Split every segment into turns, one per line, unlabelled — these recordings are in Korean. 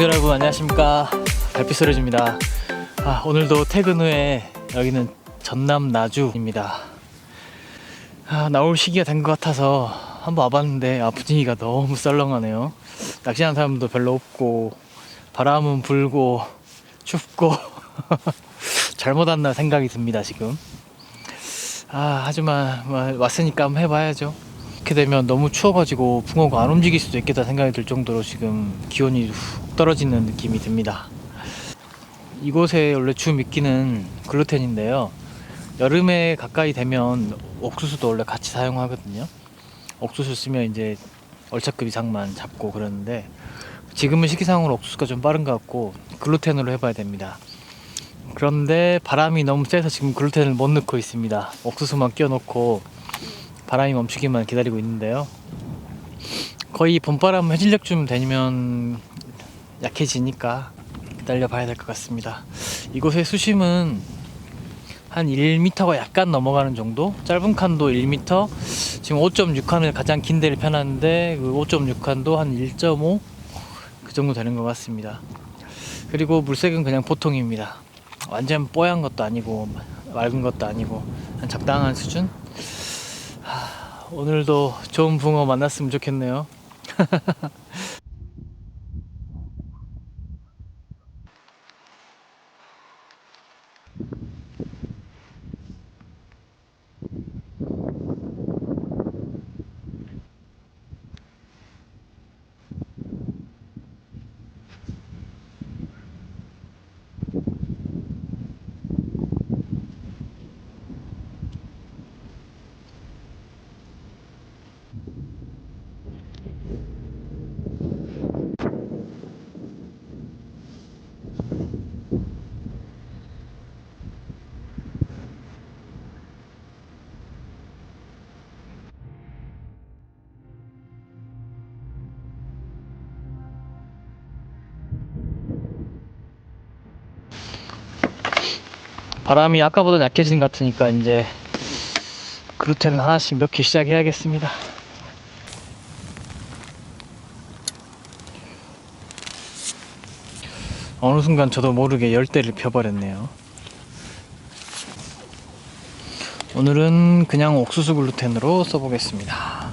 여러분 안녕하십니까? 달빛 소리입니다. 아, 오늘도 퇴근 후에 여기는 전남 나주입니다. 아, 나올 시기가 된 것 같아서 한번 와봤는데 아, 분위기가 너무 썰렁하네요. 낚시하는 사람도 별로 없고 바람은 불고 춥고 잘못 왔나 생각이 듭니다 지금. 아 하지만 뭐, 왔으니까 한번 해봐야죠. 이렇게 되면 너무 추워가지고 붕어가 안 움직일 수도 있겠다 생각이 들 정도로 지금 기온이 훅 떨어지는 느낌이 듭니다. 이곳에 원래 주 미끼는 글루텐인데요. 여름에 가까이 되면 옥수수도 원래 같이 사용하거든요. 옥수수 쓰면 이제 얼차급 이상만 잡고 그러는데 지금은 시기상으로 옥수수가 좀 빠른 것 같고 글루텐으로 해봐야 됩니다. 그런데 바람이 너무 세서 지금 글루텐을 못 넣고 있습니다. 옥수수만 끼워놓고 바람이 멈추기만 기다리고 있는데요. 거의 봄바람 해질녘 쯤 되면 약해지니까 기다려 봐야 될 것 같습니다. 이곳의 수심은 한 1m가 약간 넘어가는 정도? 짧은 칸도 1m, 지금 5.6칸을 가장 긴 데를 펴놨는데 그 5.6칸도 한 1.5? 그 정도 되는 것 같습니다. 그리고 물색은 그냥 보통입니다. 완전 뽀얀 것도 아니고 맑은 것도 아니고 한 적당한 수준? 하, 오늘도 좋은 붕어 만났으면 좋겠네요. 바람이 아까보다 약해진 것 같으니까 이제 그루텐을 하나씩 넣기 시작해야겠습니다. 어느 순간 저도 모르게 열대를 펴버렸네요. 오늘은 그냥 옥수수 글루텐으로 써보겠습니다.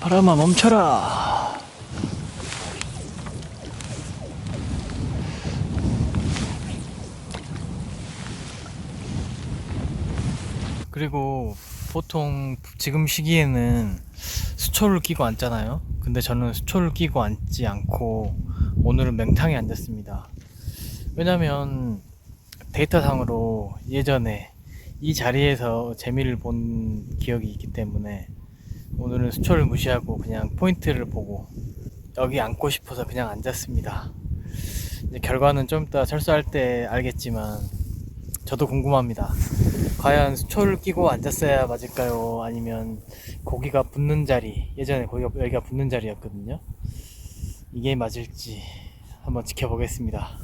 바람아 멈춰라. 그리고 보통 지금 시기에는 수초를 끼고 앉잖아요. 근데 저는 수초를 끼고 앉지 않고 오늘은 맹탕에 앉았습니다. 왜냐면 데이터상으로 예전에 이 자리에서 재미를 본 기억이 있기 때문에 오늘은 수초를 무시하고 그냥 포인트를 보고 여기 앉고 싶어서 그냥 앉았습니다. 이제 결과는 좀 이따 철수할 때 알겠지만 저도 궁금합니다. 과연 수초를 끼고 앉았어야 맞을까요? 아니면 고기가 붙는 자리, 예전에 고기가 여기가 붙는 자리였거든요. 이게 맞을지 한번 지켜보겠습니다.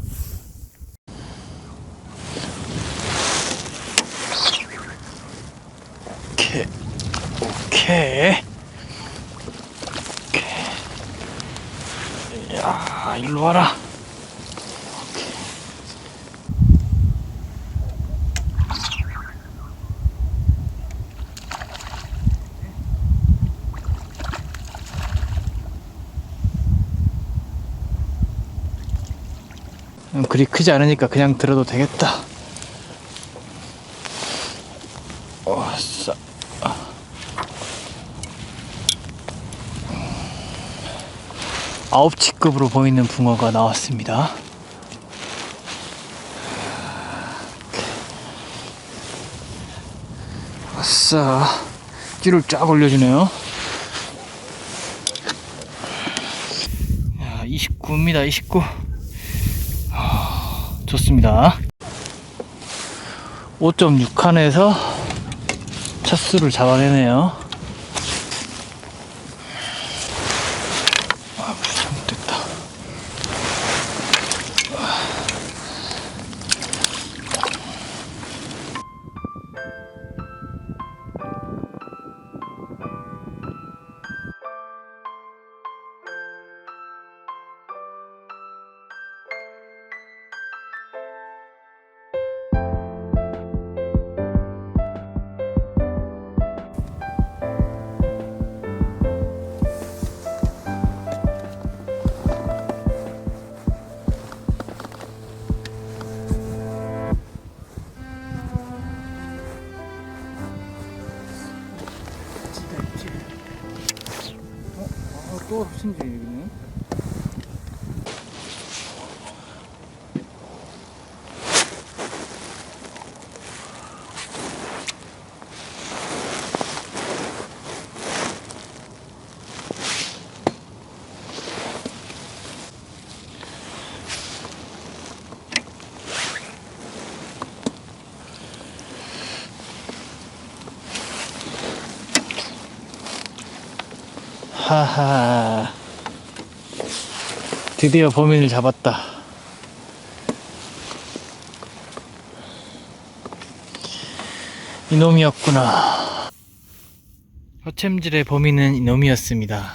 오케이, 오케이, 오케이. 야, 일로 와라. 그리 크지 않으니까 그냥 들어도 되겠다. 어싸. 아홉 치급으로 보이는 붕어가 나왔습니다. 아싸. 찌를 쫙 올려주네요. 야, 29입니다, 29. 좋습니다. 5.6칸에서 첫 수를 잡아내네요. 또 합천지 여기 하하. 드디어 범인을 잡았다. 이놈이었구나. 혀챔질의 범인은 이놈이었습니다.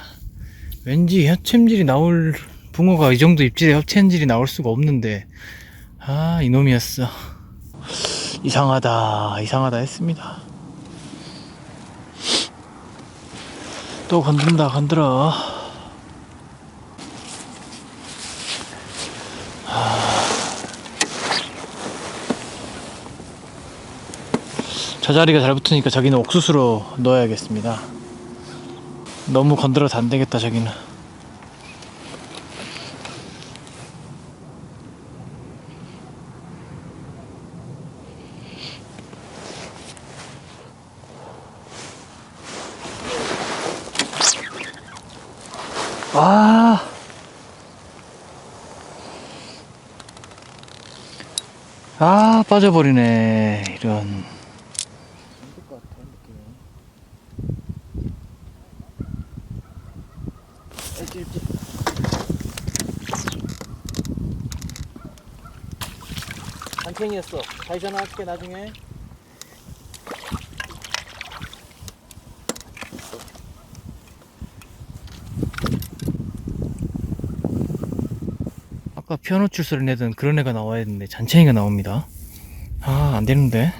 왠지 혀챔질이 나올 붕어가 이 정도 입질에 혀챔질이 나올 수가 없는데 아 이놈이었어. 이상하다 이상하다 했습니다. 또 건든다 건드려 저 자리가 잘 붙으니까 저기는 옥수수로 넣어야겠습니다. 너무 건드려도 안 되겠다 저기는 아. 아, 빠져버리네. 이런. 단챙이였어. 다시 전화할게, 나중에. 피아노 줄 소리 내던 그런 애가 나와야 되는데 잔챙이가 나옵니다. 아, 안 되는데.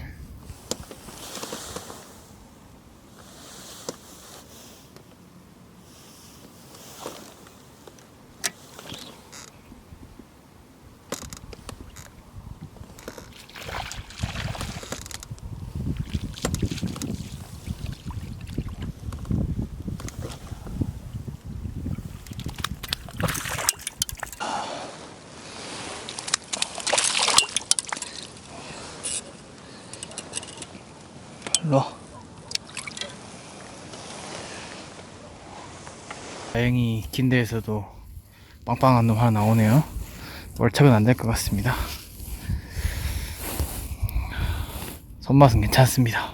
다행히 긴 데에서도 빵빵한 놈 하나 나오네요. 월척은 안 될 것 같습니다. 손맛은 괜찮습니다.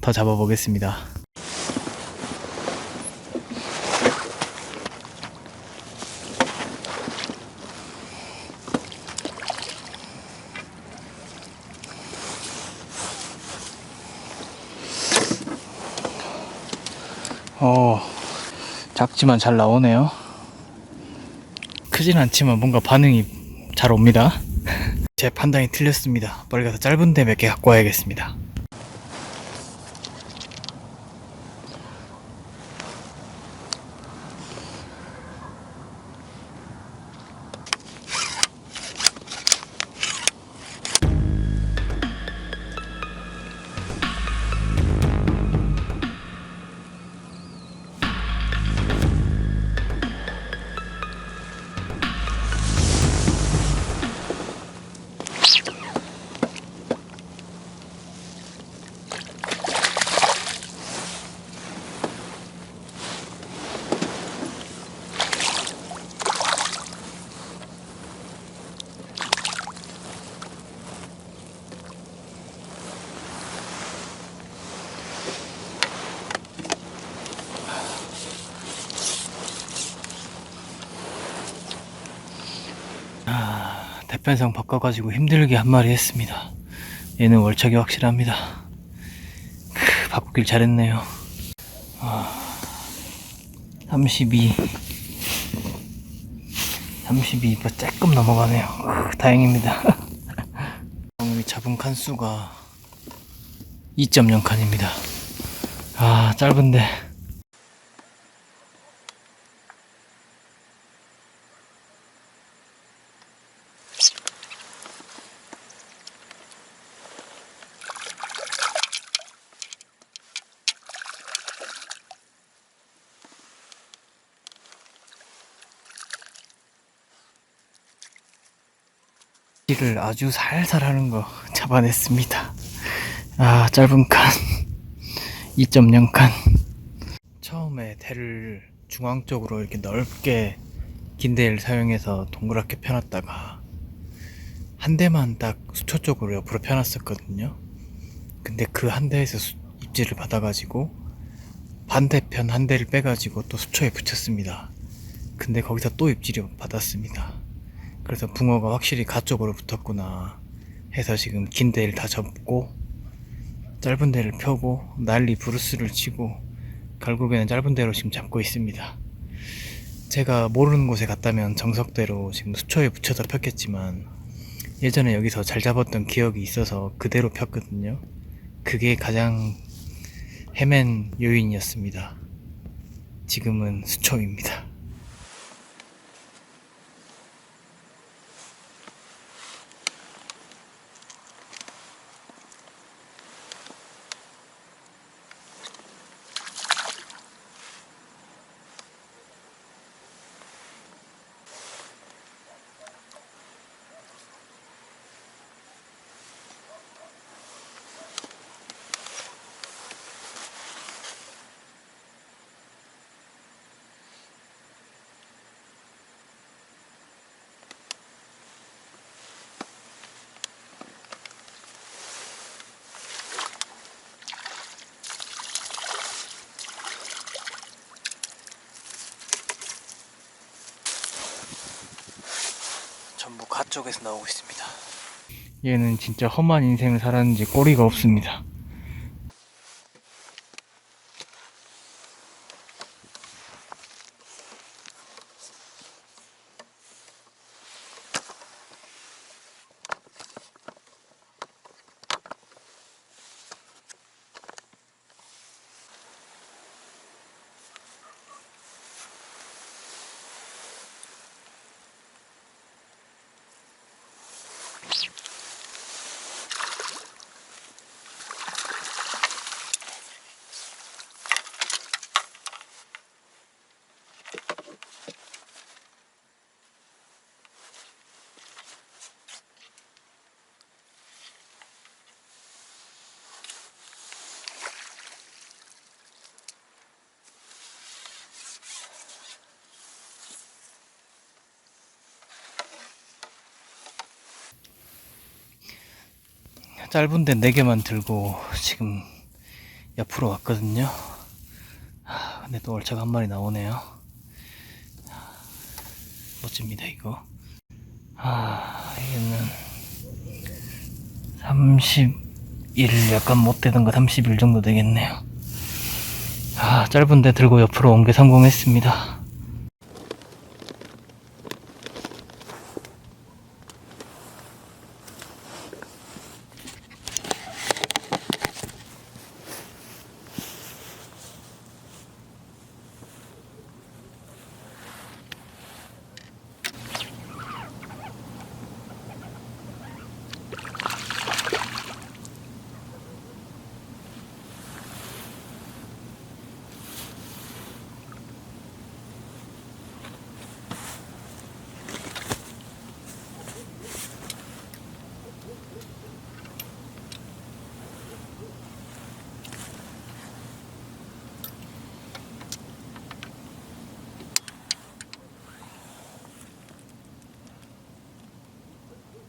더 잡아보겠습니다. 작지만 잘 나오네요. 크진 않지만 뭔가 반응이 잘 옵니다. 제 판단이 틀렸습니다. 빨리 가서 짧은데 몇 개 갖고 와야겠습니다. 대편성 바꿔가지고 힘들게 한 마리 했습니다. 얘는 월척이 확실합니다. 크, 바꾸길 잘했네요. 아, 32. 32, 뭐 조금 넘어가네요. 크, 다행입니다. 오늘 잡은 칸수가 2.0 칸입니다. 아, 짧은데. 입질을 아주 살살 하는 거 잡아냈습니다. 아, 짧은 칸. 2.0 칸. 처음에 대를 중앙 쪽으로 이렇게 넓게 긴 대를 사용해서 동그랗게 펴놨다가 한 대만 딱 수초 쪽으로 옆으로 펴놨었거든요. 근데 그 한 대에서 수- 입질을 받아가지고 반대편 한 대를 빼가지고 또 수초에 붙였습니다. 근데 거기서 또 입질이 받았습니다. 그래서 붕어가 확실히 가 쪽으로 붙었구나 해서 지금 긴 대를 다 접고 짧은 대를 펴고 난리 브루스를 치고 결국에는 짧은 대로 지금 잡고 있습니다. 제가 모르는 곳에 갔다면 정석대로 지금 수초에 붙여서 폈겠지만 예전에 여기서 잘 잡았던 기억이 있어서 그대로 폈거든요. 그게 가장 헤맨 요인이었습니다. 지금은 수초입니다. 전부 가 쪽에서 나오고 있습니다. 얘는 진짜 험한 인생을 살았는지 꼬리가 없습니다. 짧은데 4개만 들고 지금 옆으로 왔거든요. 하, 근데 또 얼차가 한 마리 나오네요. 멋집니다, 이거. 아, 이게는 31 약간 못 되던 거 31 정도 되겠네요. 아, 짧은데 들고 옆으로 온게 성공했습니다.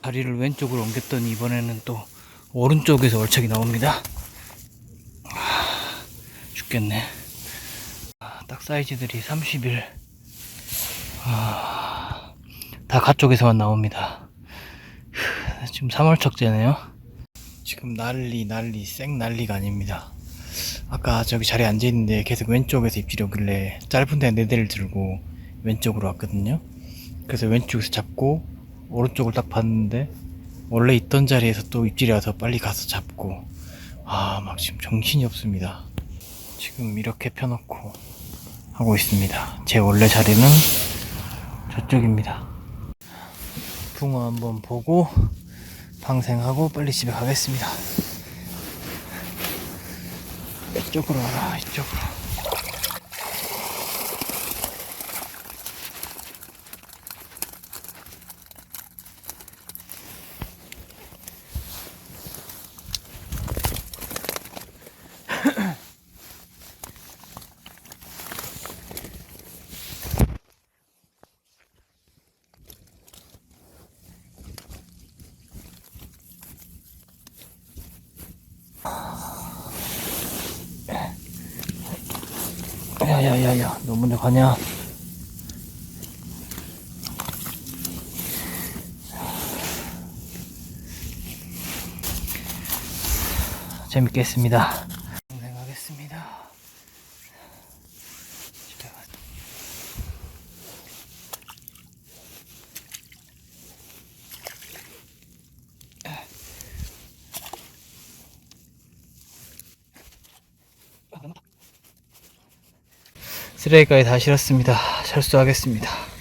다리를 왼쪽으로 옮겼더니 이번에는 또 오른쪽에서 얼척이 나옵니다. 아, 죽겠네. 아, 딱 사이즈들이 31. 아, 다 가쪽에서만 나옵니다. 후, 지금 3월척제네요. 지금 난리 난리 생 난리가 아닙니다. 아까 저기 자리에 앉아있는데 계속 왼쪽에서 입질이 오길래 짧은 데 4대를 들고 왼쪽으로 왔거든요. 그래서 왼쪽에서 잡고 오른쪽을 딱 봤는데 원래 있던 자리에서 또 입질이 와서 빨리 가서 잡고 아 막 지금 정신이 없습니다. 지금 이렇게 펴놓고 하고 있습니다. 제 원래 자리는 저쪽입니다. 붕어 한번 보고 방생하고 빨리 집에 가겠습니다. 이쪽으로 와라 이쪽으로 야야야야 너무나 가냐 재밌겠습니다. 쓰레기까지 다 실었습니다. 철수하겠습니다